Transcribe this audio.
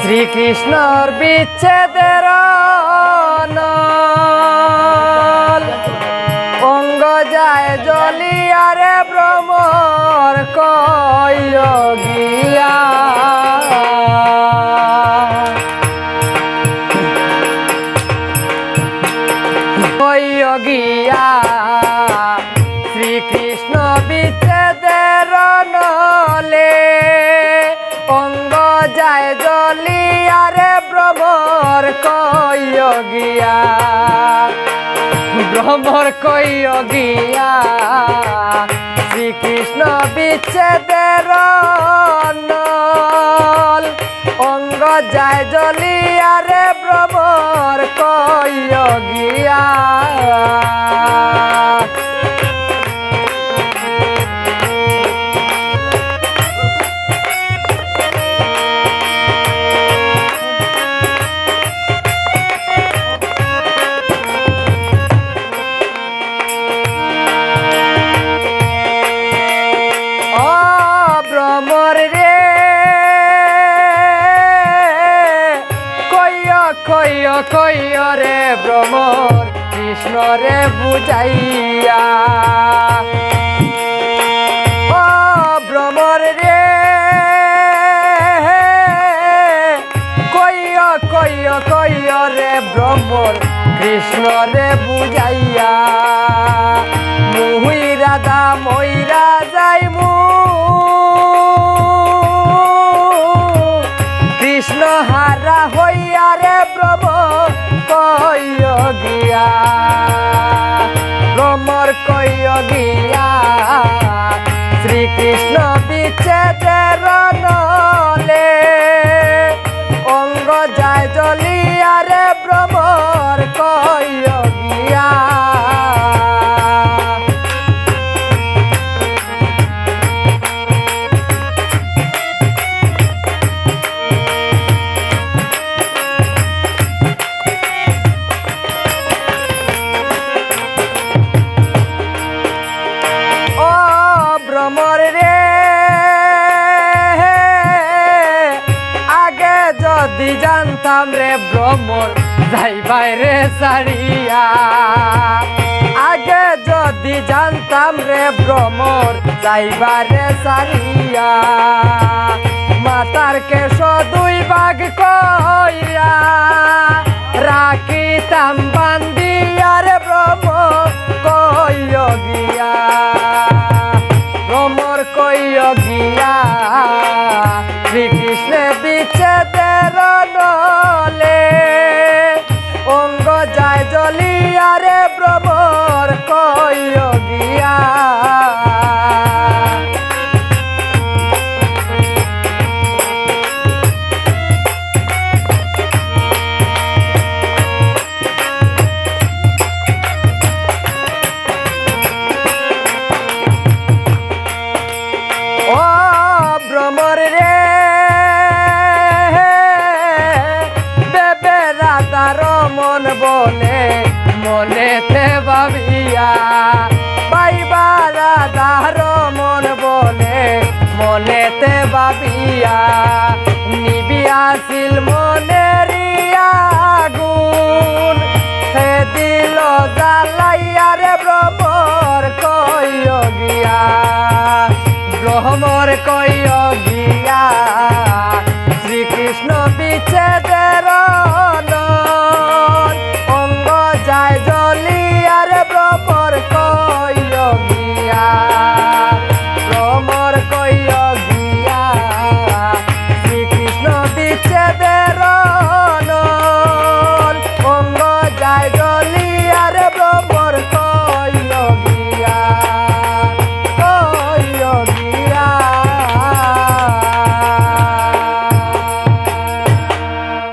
শ্রীকৃষ্ণর বিচ্ছেদের। অঙ্গ যায় জলিয়ারে ভ্রমর কইল গিয়া। যায় জলিয়ারে ভ্রমর কইল গিয়া শ্রীকৃষ্ণ বিচ্ছেদের অঙ্গ যায় জলিয়ারে কইয় কইয় রে ভ্রমর, কৃষ্ণ রে বুঝাইয়া। ও ভ্রমর রে কইয় কইয় কইয় রে ভ্রমর, কৃষ্ণ রে বুঝাইয়া। মুহুই রাধা ময়রা যাই মু বিচ্ছেদের নলে যদি জানতাম রে ভ্রমর যাইবাই রে সারিয়া। আগে যদি জানতাম রে ভ্রমর যাইবা রে সারিয়া। মাতার কেশ দুই বাঘ কইয়া রাখিতাম বান্দিয়া রে ভ্রম কইয় গিয়া। ভ্রমর কইয় গিয়া রে ভ্রমর কইয় গিয়া। ও ভ্রমর রে বেবে মন বলে ভাবিয়া, নিবিয়াছিল মনের আগুন। সে দিল জ্বালাইয়া রে ভ্রমর কইয় গিয়া ভ্রমর কইয় গিয়া। শ্রীকৃষ্ণ বিচ্ছেদ